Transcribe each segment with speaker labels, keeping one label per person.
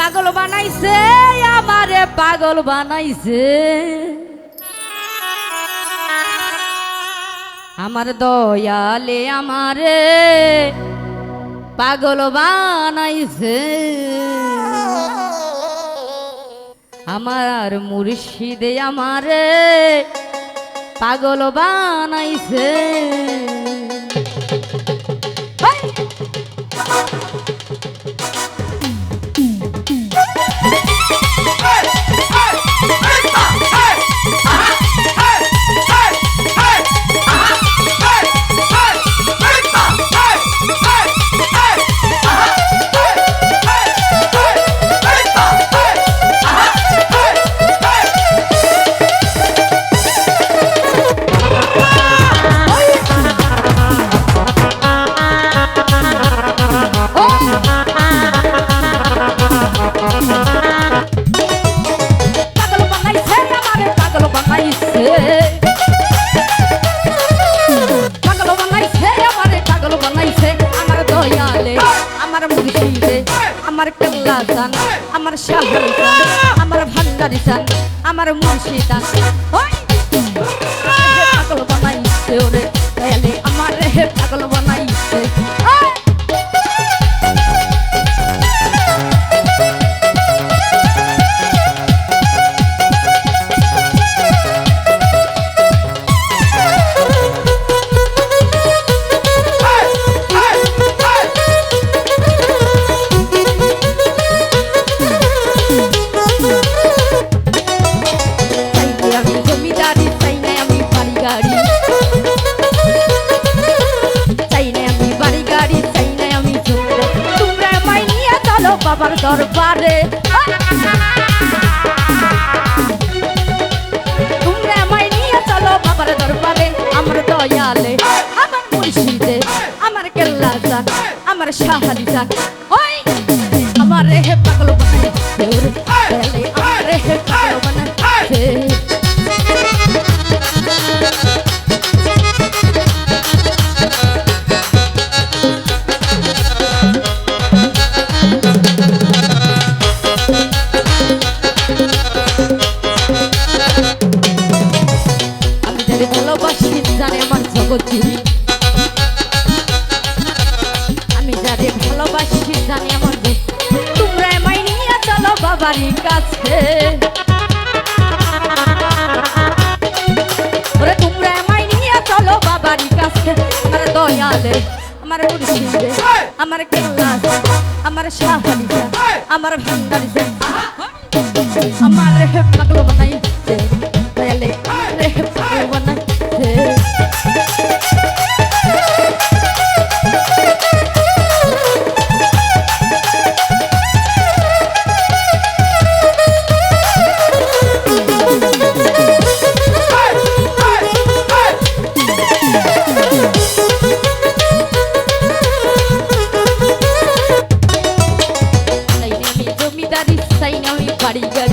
Speaker 1: পাগল বানাইছে, আমারে পাগল বানাইছে। আমার দয়ালে আমারে পাগল বানাইছে। আমার মুর্শিদে আমারে পাগল বানাইছে। আমার মুর্শিদে, আমার কল্লা দান আমার শাহরুখ আমার ভান্ডারি দান আমার মুর্শিদান। ওই পাগল বানাইছে ওরে। বাবার দরবারে। তোমরা আমায় নিয়ে চলো বাবার দরবারে, আমার দয়ালে, আমার মুর্শিদে, আমার কেল্লা আমার ওই আমার রে পাগল জুড়ি আমি যারে ভালোবাসি জানি আমার। তোমরা আমায় নিয়ে চলো বাবারই কাছে। ওরে তোমরা আমায় নিয়ে চলো বাবারই কাছে। আমার দয়ালে আমার মুর্শিদে আমার কেল্লা আমার শাহালি আমার ভান্ডারি আমার পাগল দয়ালে। বাড়ি গাড়ি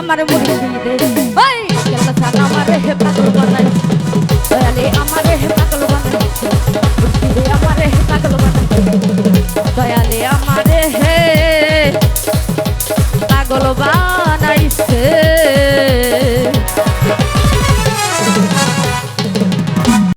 Speaker 1: আমার মুর্শিদে ওই কেলা সানা আমারে হে পাগল